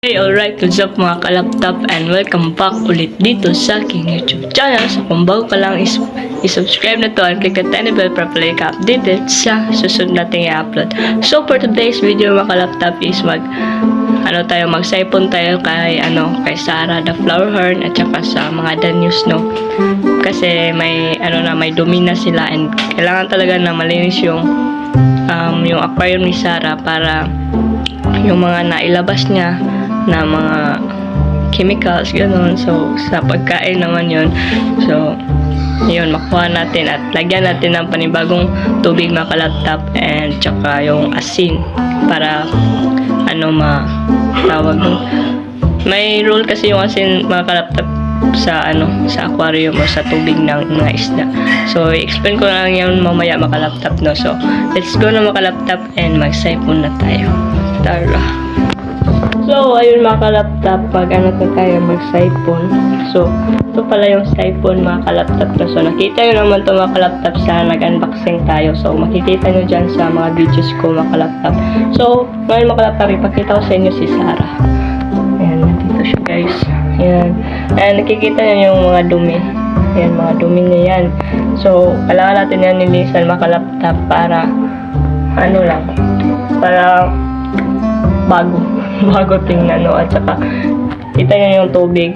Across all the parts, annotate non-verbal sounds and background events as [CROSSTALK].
Hey, alright, what's up mga kalaptop and welcome back ulit dito sa aking YouTube channel. So kung bago ka lang, is i-subscribe na to and click the tiny bell para palagi ka updated sa susunod nating i-upload. So for today's video mga kalaptop is mag ano tayo, mag-sipon tayo kay ano, kay Sarah the Flower Horn at saka sa mga Danyos no. Kasi may ano na, may dumi na sila and kailangan talaga na malinis yung um, yung aquarium ni Sarah para yung mga nailabas niya na mga chemicals, gano'n. So, sa pagkain naman yon So, yun, makuha natin at lagyan natin ng panibagong tubig mga kalaptop and tsaka yung asin para ano ma tawag nun. May rule kasi yung asin mga kalaptop sa ano sa aquarium o sa tubig ng mga isda. So, i-explain ko lang yan mamaya mga kalaptop no. So, let's go na mga kalaptop and mag-siphon na tayo. Tara. So, ayun mga kalaptop, pag ano na tayo mag-siphon. So, ito pala yung siphon mga kalaptop na. So, nakita nyo naman ito mga kalaptop sa nag-unboxing tayo. So, makikita nyo dyan sa mga videos ko mga kalaptop. So, ngayon mga kalaptop, ipakita ko sa inyo si Sarah. Ayan, nandito siya guys. Ayan. Ayan, nakikita nyo yung mga dumi. Ayan, mga dumi niya yan. So, kailangan natin yan nilisan mga kalaptop para ano lang, para bago [LAUGHS] bago tingnan no at saka kita nyo yung tubig.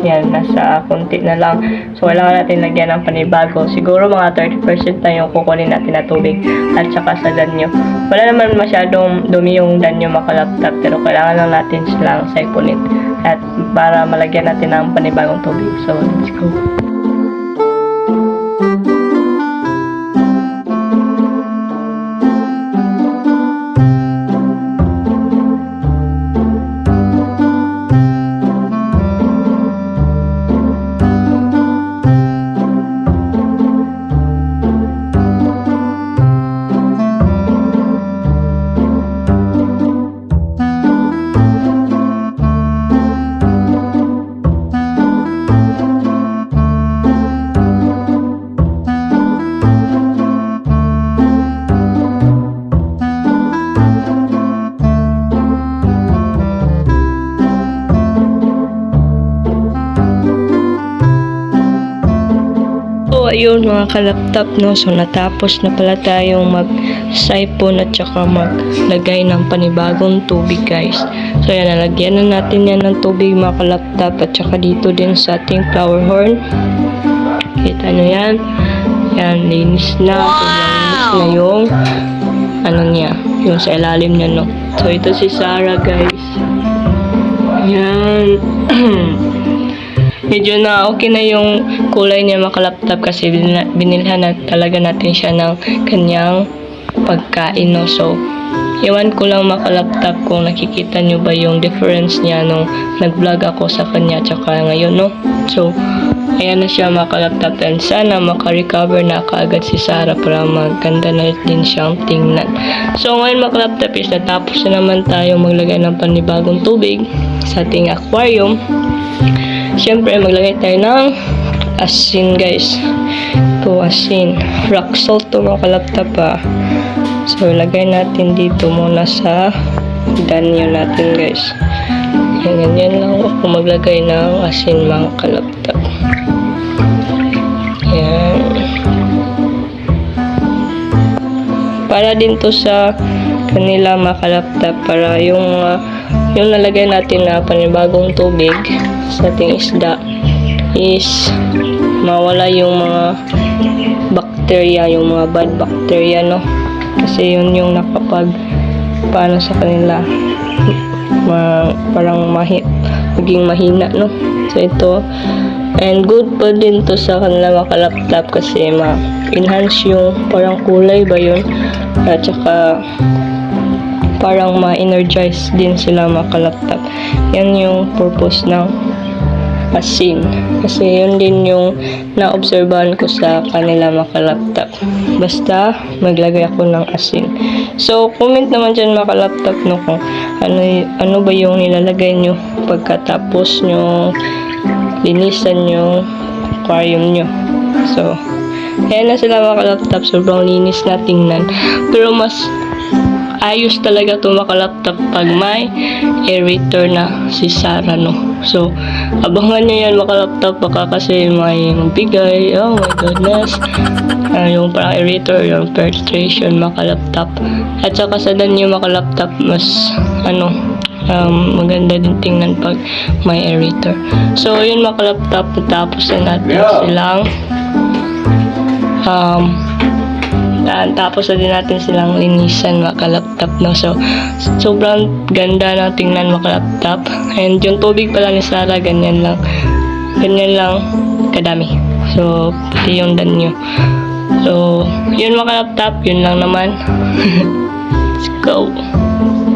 Yan nasa konti na lang. So kailangan natin lagyan ng panibago. Siguro mga 30% na yung kukunin natin na tubig at saka sa danyo wala naman masyadong dumi yung danyo makalaptop pero kailangan lang natin silang siphonit at para malagyan natin ng panibagong tubig. So let's go ayun mga kalaptop, no? So, natapos na pala tayong mag-siphon at saka maglagay ng panibagong tubig, guys. So, yan, nalagyan na natin yan ng tubig mga kalaptop at saka dito din sa ating flower horn. Kita nyo yan. Yan, linis na. Sobrang linis na yung ano niya, yung sa ilalim niya, no? So, ito si Sarah, guys. Yan. [CLEARS THROAT] medyo na okay na yung kulay niya makalaptop kasi binilhan na talaga natin siya ng kanyang pagkain no? So iwan ko lang makalaptop kung nakikita nyo ba yung difference niya nung nag-vlog ako sa kanya tsaka ngayon no? So ayan na siya makalaptop and sana makarecover na kaagad si Sarah para maganda na din siyang tingnan. So ngayon makalaptop is natapos na naman tayo maglagay ng panibagong tubig sa ating aquarium. Siyempre, maglagay tayo ng asin, guys. Ito, asin. Rock salt to mga kalaptop, ah. So, lagay natin dito muna sa danyo natin, guys. Yan, lang ako maglagay ng asin, mga kalaptop. Yan. Para din to sa kanila mga kalaptop para yung ah, yung nalagay natin na panibagong tubig sa ating isda is mawala yung mga bacteria, yung mga bad bacteria, no? Kasi yun yung nakapag paano sa kanila ma, parang mahi, maging mahina, no? So ito and good pa din to sa kanila makalaptop kasi ma-enhance yung parang kulay ba yun at saka parang ma-energize din sila makalaptop. Yan yung purpose ng asin. Kasi yun din yung naobserbahan ko sa kanila makalaptop. Basta maglagay ako ng asin. So, comment naman dyan makalaptop no kung ano, ano ba yung nilalagay nyo pagkatapos nyo linisan yung aquarium nyo. So, ayan na sila makalaptop. Sobrang linis na tingnan. Pero mas ayos talaga to makalaptop pag may aerator na si Sarah no. So, abangan nyo yan makalaptop baka kasi may magbigay. Oh my goodness. Ah, yung parang aerator, yung filtration makalaptop. At saka sa dan yung makalaptop mas ano um, maganda din tingnan pag may aerator. So, yun makalaptop natapos na natin silang um, Yan, tapos na din natin silang linisan makalaptop no. So, sobrang ganda ng tingnan makalaptop. And yung tubig pala ni Sarah, ganyan lang. Ganyan lang kadami. So, pati yung danyo. So, yun makalaptop, yun lang naman. [LAUGHS] Let's go.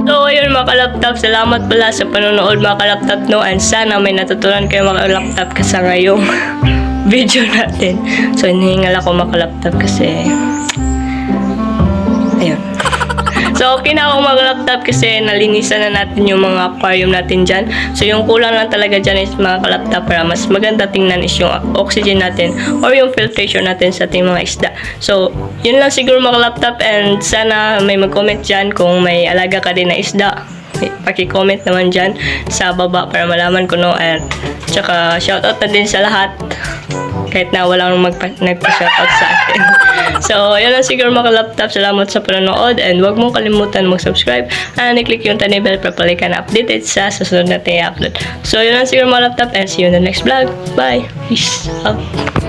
So, ayun mga kalaptop, salamat pala sa panonood mga kalaptop no and sana may natutunan kayo mga kalaptop kasi ngayong [LAUGHS] video natin. So, hinihingal ako mga kalaptop kasi ayun. [LAUGHS] So, okay na ako mag-laptop kasi nalinisan na natin yung mga aquarium natin dyan. So, yung kulang lang talaga dyan is mga ka-laptop para mas maganda tingnan is yung oxygen natin or yung filtration natin sa ating mga isda. So, yun lang siguro mga ka-laptop and sana may mag-comment dyan kung may alaga ka din na isda. Paki-comment naman dyan sa baba para malaman ko no. At tsaka shoutout na din sa lahat kahit na walang magpa, nagpa-shoutout sa akin. [LAUGHS] so, yun lang siguro mga laptop. Salamat sa panonood and huwag mong kalimutan mag-subscribe and i-click yung tiny bell para palagi ka na updated sa susunod natin i-upload. So, yun lang siguro mga laptop and see you in the next vlog. Bye! Peace out!